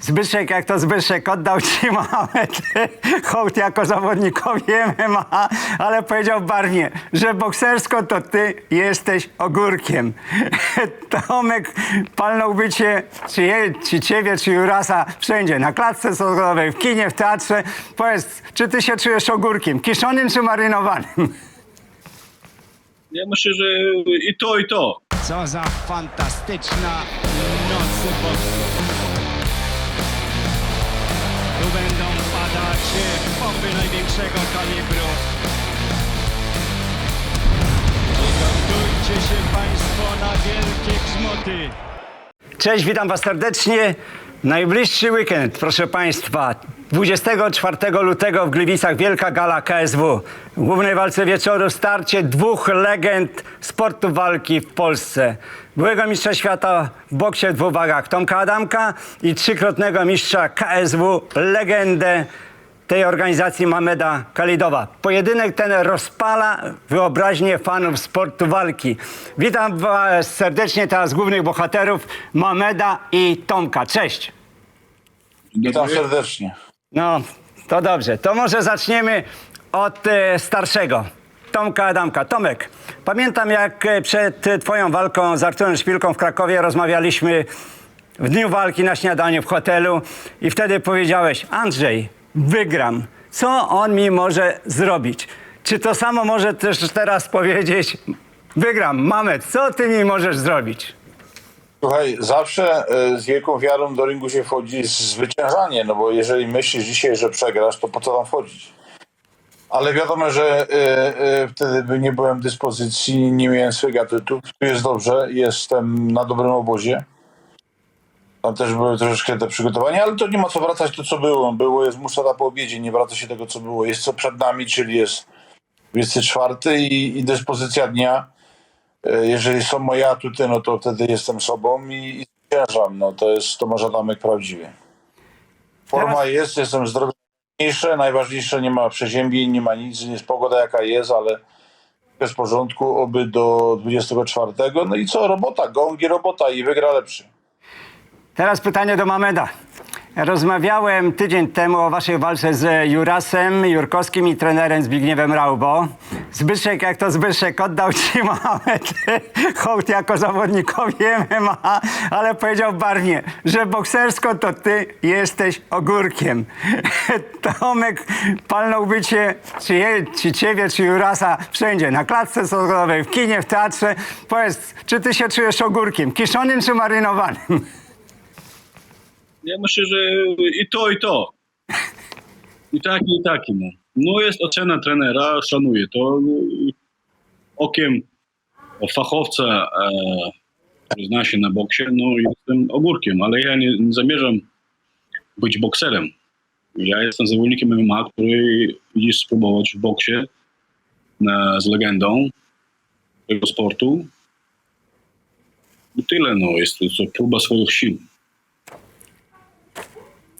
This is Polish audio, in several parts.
Zbyszek, jak to Zbyszek, oddał ci Mohamed hołd jako zawodnikowi MMA, ale powiedział barwnie, że boksersko to ty jesteś ogórkiem. Tomek palnąłby cię, czy, je, czy ciebie, czy Jurasa, wszędzie, na klatce schodowej, w kinie, w teatrze. Powiedz, czy ty się czujesz ogórkiem, kiszonym czy marynowanym? Ja myślę, że i to, i to. Co za fantastyczna noc. Tu będą padać e, bomby największego kalibru. Przygotujcie się Państwo na wielkie grzmoty. Cześć, witam Was serdecznie. Najbliższy weekend, proszę Państwa, 24 lutego w Gliwicach Wielka Gala KSW. W głównej walce wieczoru starcie dwóch legend sportu walki w Polsce. Byłego mistrza świata w boksie w dwóch wagach Tomka Adamka i trzykrotnego mistrza KSW, legendę tej organizacji Mameda Kalidowa. Pojedynek ten rozpala wyobraźnię fanów sportu walki. Witam Was serdecznie teraz głównych bohaterów Mameda i Tomka. Cześć. Witam serdecznie. No, to dobrze. To może zaczniemy od e, starszego. Tomka Adamka. Tomek, pamiętam jak e, przed e, twoją walką z Arturem Szpilką w Krakowie rozmawialiśmy w dniu walki na śniadaniu w hotelu i wtedy powiedziałeś, Andrzej, wygram. Co on mi może zrobić? Czy to samo może też teraz powiedzieć, wygram, Mamet, co ty mi możesz zrobić? Słuchaj, zawsze e, z wielką wiarą do ringu się wchodzi zwyciężanie, no bo jeżeli myślisz dzisiaj, że przegrasz, to po co tam wchodzić? Ale wiadomo, że e, e, wtedy by nie byłem w dyspozycji, nie miałem swojego atutu. Tu jest dobrze, jestem na dobrym obozie. Tam też były troszeczkę te przygotowania, ale to nie ma co wracać to, co było. Było, jest musada po obiedzie, nie wraca się tego, co było. Jest co przed nami, czyli jest 24 i, i dyspozycja dnia. E, jeżeli są moje atuty, no to wtedy jestem sobą i, i zwyciężam. No to jest Tomasz Adamek prawdziwie. Forma Teraz- jest, jestem zdrowy. Najważniejsze, najważniejsze, nie ma przeziębień, nie ma nic, jest pogoda jaka jest, ale jest w porządku, oby do 24. No i co, robota, gongi, robota i wygra lepszy. Teraz pytanie do Mameda. Rozmawiałem tydzień temu o waszej walce z Jurasem Jurkowskim i trenerem Zbigniewem Raubo. Zbyszek, jak to Zbyszek, oddał ci Mohamed hołd jako zawodnikowi MMA, ale powiedział barwnie, że boksersko to ty jesteś ogórkiem. Tomek palnąłby cię, czy, je, czy ciebie, czy Jurasa, wszędzie, na klatce schodowej, w kinie, w teatrze. Powiedz, czy ty się czujesz ogórkiem, kiszonym czy marynowanym? Ja myślę, że i to, i to. I taki, i taki. No, no jest ocena trenera, szanuję to. Okiem fachowca, e, który zna się na boksie, no jestem ogórkiem, ale ja nie, nie zamierzam być bokserem. Ja jestem zawodnikiem MMA, który idzie spróbować w boksie na, z legendą tego sportu. I tyle, no, jest to co próba swoich sił.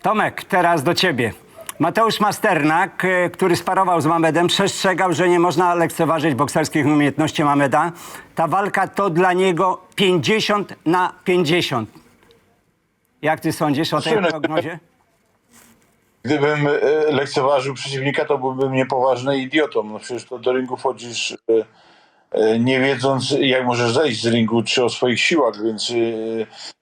Tomek, teraz do ciebie. Mateusz Masternak, y, który sparował z Mamedem, przestrzegał, że nie można lekceważyć bokserskich umiejętności Mameda. Ta walka to dla niego 50 na 50. Jak ty sądzisz o tej prognozie? Gdybym e, lekceważył przeciwnika, to byłbym niepoważny idiotą. No przecież to do ringu wchodzisz e, e, nie wiedząc, jak możesz zejść z ringu, czy o swoich siłach, więc e,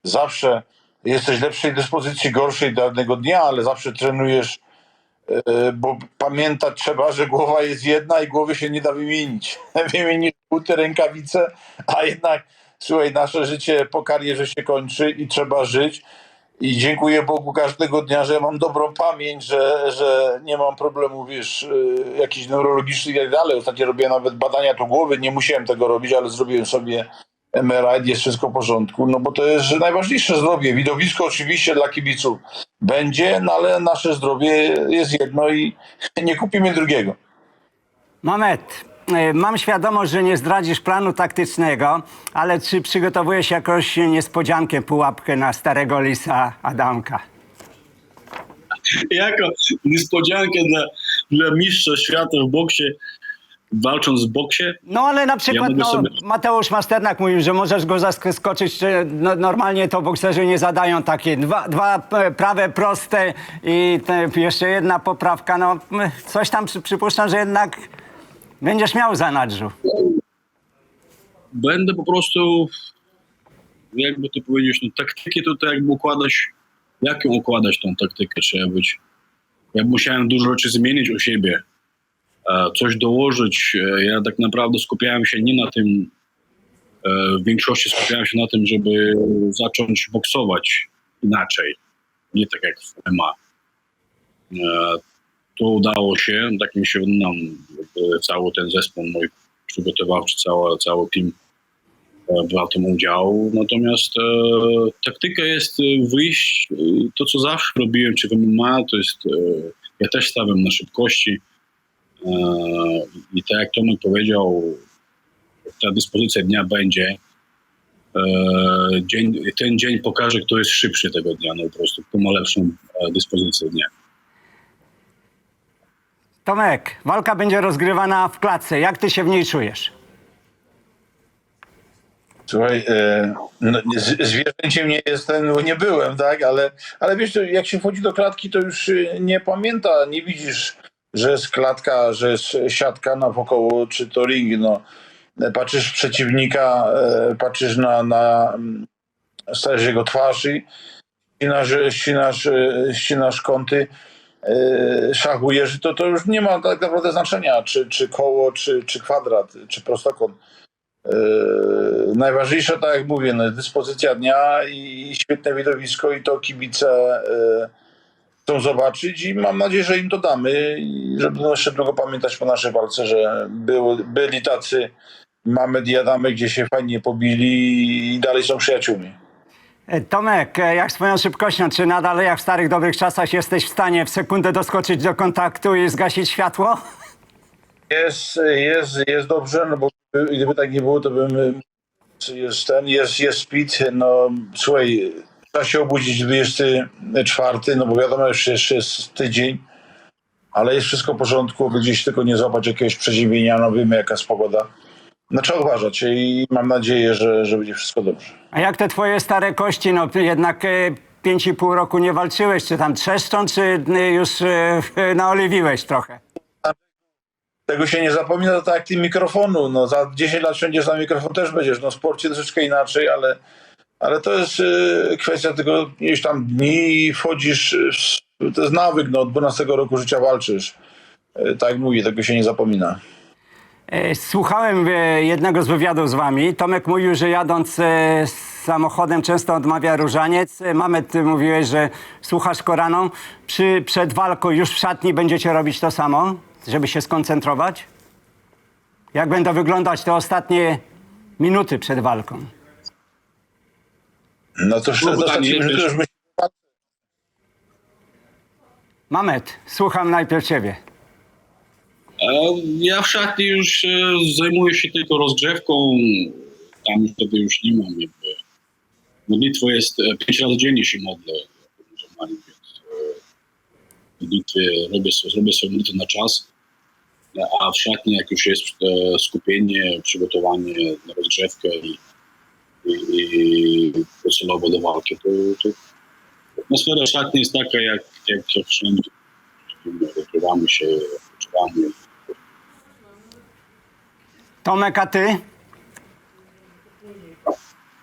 zawsze jesteś lepszej dyspozycji, gorszej danego dnia, ale zawsze trenujesz, e, bo pamiętać trzeba, że głowa jest jedna i głowy się nie da wymienić. Wymienisz buty, rękawice, a jednak, słuchaj, nasze życie po karierze się kończy i trzeba żyć. I dziękuję Bogu każdego dnia, że mam dobrą pamięć, że, że nie mam problemu, wiesz, y, jakichś neurologicznych i tak dalej. Ostatnio robiłem nawet badania tu głowy, nie musiałem tego robić, ale zrobiłem sobie MRI, jest wszystko w porządku, no bo to jest że najważniejsze zdrowie. Widowisko oczywiście dla kibiców będzie, no ale nasze zdrowie jest jedno i nie kupimy drugiego. Mamet, y, mam świadomość, że nie zdradzisz planu taktycznego, ale czy przygotowujesz jakąś niespodziankę, pułapkę na starego lisa Adamka? jako niespodziankę dla, dla mistrza świata w boksie walcząc w boksie, No ale na przykład mogę no, sobie- Mateusz Masternak mówił, że możesz go zaskoczyć, że no, normalnie to bokserzy nie zadają takie dwa, dwa e, prawe proste i te, jeszcze jedna poprawka. No coś tam przy, przypuszczam, że jednak będziesz miał zanadrzu. będę po prostu, jakby to powiedzieć, no, taktyki to jakby układać, jak ją układać tą taktykę, trzeba być. Ja musiałem dużo rzeczy zmienić u siebie, coś dołożyć. E, Ja tak naprawdę skupiałem się nie na tym, e, w większości skupiałem się na tym, żeby zacząć boksować inaczej, nie tak jak w MMA. E, To udało się, tak mi się nam cały ten zespół mój przygotowawczy, cały, cały team e, brał tym udział. Natomiast e, taktyka jest e, wyjść, e, to co zawsze robiłem, czy w MMA, to jest, e, ja też stawiam na szybkości e, i tak jak Tomek powiedział, ta dyspozycja dnia będzie, e, dzień, ten dzień pokaże, kto jest szybszy tego dnia, no po prostu, kto ma lepszą e, dyspozycję dnia. Tomek, walka będzie rozgrywana w klatce. Jak ty się w niej czujesz? Słuchaj, e, no, z- zwierzęciem nie jestem, bo nie byłem, tak, ale, ale wiesz, jak się wchodzi do klatki, to już nie pamięta, nie widzisz, że jest klatka, że jest siatka nawokoło, czy to ring, no. Patrzysz przeciwnika, e, patrzysz na, na mm, stajesz jego twarz i ścinasz, ścinasz, e, ścinasz kąty, e, szachujesz, to to już nie ma tak naprawdę znaczenia, czy, czy koło, czy, czy kwadrat, czy prostokąt. Najważniejsze, tak jak mówię, no, dyspozycja dnia i świetne widowisko i to kibice chcą zobaczyć i mam nadzieję, że im to damy i że będą jeszcze długo pamiętać po naszej walce, że był, byli tacy mamy diadamy, gdzie się fajnie pobili i dalej są przyjaciółmi. E, Tomek, e, jak z twoją szybkością, czy nadal jak w starych dobrych czasach jesteś w stanie w sekundę doskoczyć do kontaktu i zgasić światło? Jest, jest, jest dobrze, no bo gdyby- gdyby tak nie było, to bym jest ten, jest, jest speed, no słuchaj, trzeba się obudzić 24, no bo wiadomo, że jeszcze jest tydzień, ale jest wszystko w porządku, gdzieś tylko nie złapać jakiegoś przeziębienia, no wiemy jaka jest pogoda. No trzeba uważać i mam nadzieję, że, że będzie wszystko dobrze. A jak te twoje stare kości, no jednak e, pięć i pół roku nie walczyłeś, czy tam trzeszczą, czy e, już e, naoliwiłeś trochę? Tego się nie zapomina, tak jak ty mikrofonu. No, za 10 lat wsiądziesz na mikrofon, też będziesz. No, w sporcie troszeczkę inaczej, ale, ale to jest y, kwestia tego ileś tam dni i wchodzisz, to jest nawyk, no, od 12 roku życia walczysz. Y, tak jak mówię, tego się nie zapomina. E, Słuchałem e, jednego z wywiadów z wami. Tomek mówił, że jadąc e, samochodem często odmawia różaniec. Mamet, ty mówiłeś, że słuchasz Koranu. Przy, przed walką już w szatni będziecie robić to samo, żeby się skoncentrować? Jak będą wyglądać te ostatnie minuty przed walką? No to już my- Mamet, słucham najpierw ciebie. Ja w szatni już e, zajmuję się tylko rozgrzewką. Tam już wtedy już nie mam jakby. Modlitwo jest e, pięć razy dziennie się modlę. E, modlitwy robię, sobie- robię sobie modlitwę na czas. A w szatni jak już jest skupienie, przygotowanie na rozgrzewkę i, i, docelowo do walki, to, to atmosfera szatni jest taka jak, jak, jak wszędzie. Rozgrywamy się, odpoczywamy. Tomek, a ty?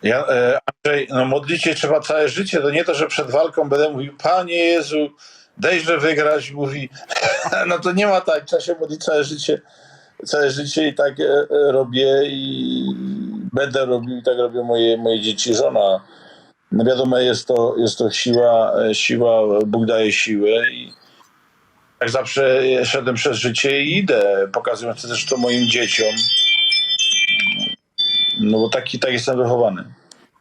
Ja, e, Andrzej, no modlić się trzeba całe życie. To nie to, że przed walką będę mówił, Panie Jezu, dejże wygrać. Mówi, no to nie ma tak, trzeba się modlić całe życie. Całe życie i tak e, e, robię i będę robił i tak robią moje, moje dzieci, żona. No wiadomo, jest to, jest to siła, siła, Bóg daje siłę i tak zawsze szedłem przez życie i idę, pokazując też to moim dzieciom. No bo taki, tak jestem wychowany.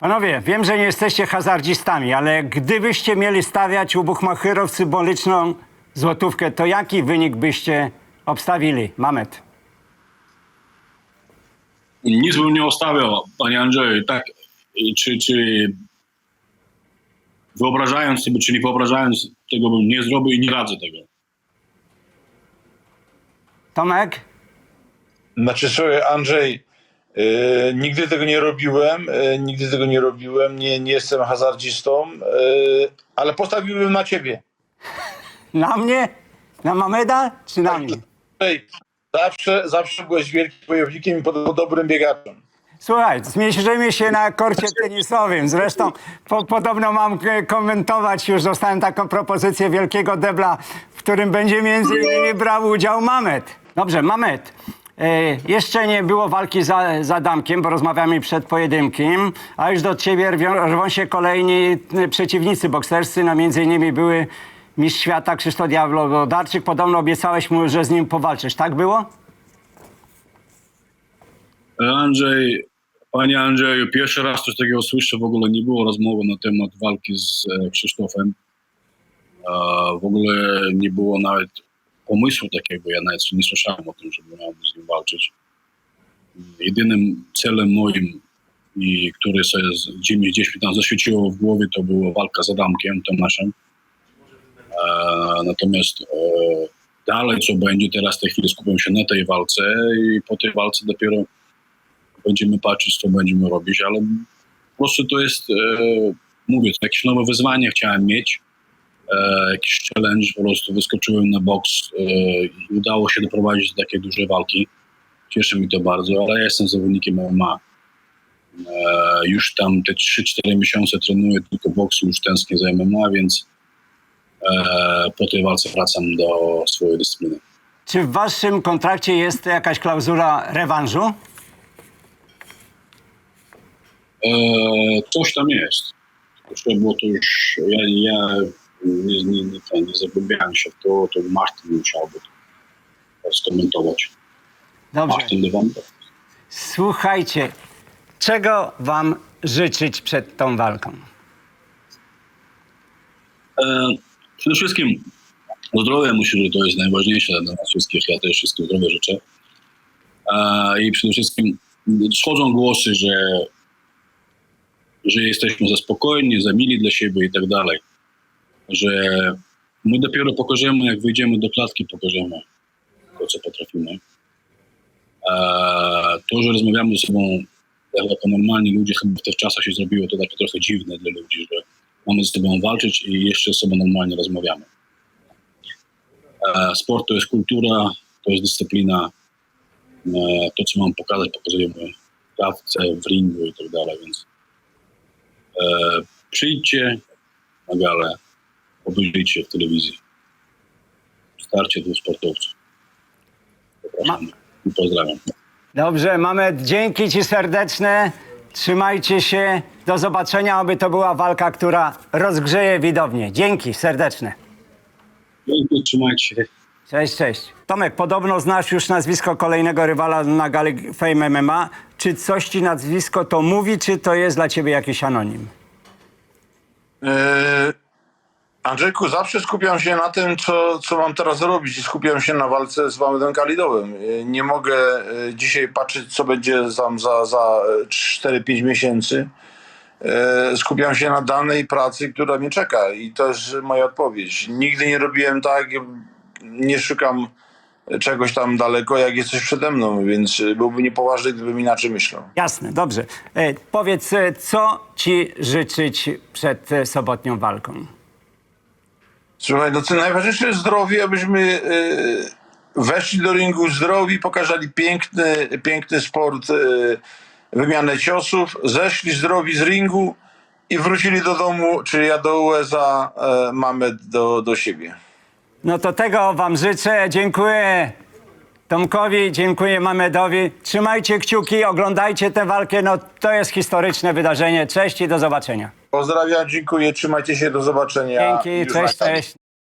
Panowie, wiem, że nie jesteście hazardzistami, ale gdybyście mieli stawiać u buchmachyrów symboliczną złotówkę, to jaki wynik byście obstawili? Mamet. Nic bym nie ostawiał, panie Andrzeju, tak, czy, czy wyobrażając sobie, czy nie wyobrażając, tego bym nie zrobił i nie radzę tego. Tomek? Znaczy, słuchaj, Andrzej, e, nigdy tego nie robiłem, e, nigdy tego nie robiłem, nie, nie jestem hazardzistą, e, ale postawiłbym na ciebie. Na mnie? Na Mameda czy na mnie? Ej, zawsze, zawsze byłeś wielkim wojownikiem i pod- dobrym biegaczem. Słuchaj, zmierzymy się na korcie tenisowym. Zresztą po, podobno mam e, komentować, już dostałem taką propozycję wielkiego debla, w którym będzie między innymi brał udział Mamet. Dobrze, Mamet. E, jeszcze nie było walki za, za Damkiem, bo rozmawiamy przed pojedynkiem, a już do ciebie rwią, rwą się kolejni e, przeciwnicy bokserscy, no między innymi były mistrz świata Krzysztof Diablo-Darczyk. Podobno obiecałeś mu, że z nim powalczysz. Tak było? Andrzej, panie Andrzeju, pierwszy raz coś takiego słyszę, w ogóle nie było rozmowy na temat walki z e, Krzysztofem. W ogóle nie było nawet pomysłu takiego, ja nawet nie słyszałem o tym, żeby miałbym z nim walczyć. Jedynym celem moim, i który sobie gdzie mi gdzieś mi tam zaświeciło w głowie, to była walka z Adamkiem Tomaszem. Natomiast e, dalej co będzie, teraz w tej chwili skupiam się na tej walce i po tej walce dopiero będziemy patrzeć, co będziemy robić, ale po prostu to jest, e, mówię, jakieś nowe wyzwanie chciałem mieć, e, jakiś challenge, po prostu wyskoczyłem na boks i udało się doprowadzić do takiej dużej walki. Cieszy mi to bardzo, ale ja jestem zawodnikiem MMA. Już tam te 3-4 miesiące trenuję tylko boks, już tęsknię za MMA, więc po tej walce wracam do swojej dyscypliny. Czy w waszym kontrakcie jest jakaś klauzula rewanżu? E, coś tam jest. Tylko było to już, ja, ja nie, nie, nie, ten, nie zagłębiałem się w to, to Martin musiałby to skomentować. Dobrze. Martin Lewandowski. Słuchajcie, czego wam życzyć przed tą walką? E, przede wszystkim zdrowie myślę, że to jest najważniejsze dla nas wszystkich. Ja też wszystkim zdrowia życzę. I przede wszystkim schodzą głosy, że, że jesteśmy za spokojni, za mili dla siebie i tak dalej. Że my dopiero pokażemy, jak wyjdziemy do klatki, pokażemy to, co potrafimy. To, że rozmawiamy ze sobą jak jako normalni ludzie, chyba w tych czasach się zrobiło to takie trochę dziwne dla ludzi, że mamy ze sobą walczyć i jeszcze ze sobą normalnie rozmawiamy. E, sport to jest kultura, to jest dyscyplina. E, to, co mam pokazać, pokazujemy w klatce, w ringu i tak dalej, więc e, przyjdźcie na galę, obejrzyjcie w telewizji. Starcie dwóch sportowców. Zapraszam i pozdrawiam. Dobrze, mamy dzięki ci serdeczne. Trzymajcie się. Do zobaczenia, aby to była walka, która rozgrzeje widownię. Dzięki serdeczne. Dzięki, Trzymajcie się. Cześć, cześć. Tomek, podobno znasz już nazwisko kolejnego rywala na gali Fame MMA. Czy coś ci nazwisko to mówi, czy to jest dla ciebie jakiś anonim? E, Andrzejku, zawsze skupiam się na tym, co, co mam teraz robić i skupiam się na walce z Mamedem Kalidowym. E, Nie mogę e, dzisiaj patrzeć, co będzie za, za e, 4-5 miesięcy. E, Skupiam się na danej pracy, która mnie czeka i to jest moja odpowiedź. Nigdy nie robiłem tak, nie szukam czegoś tam daleko, jak jest coś przede mną, więc byłby niepoważny, gdybym inaczej myślał. Jasne, dobrze. E, powiedz, e, co ci życzyć przed e, sobotnią walką? Słuchaj, no to najważniejsze jest zdrowie, abyśmy e, weszli do ringu zdrowi, pokazali piękny, piękny sport, e, wymianę ciosów, zeszli zdrowi z ringu i wrócili do domu, czyli ja do USA, e, mamy do, do siebie. No to tego wam życzę. Dziękuję Tomkowi, dziękuję Mamedowi. Trzymajcie kciuki, oglądajcie tę walkę. No to jest historyczne wydarzenie. Cześć i do zobaczenia. Pozdrawiam, dziękuję, trzymajcie się, do zobaczenia. Dzięki, Już cześć, cześć.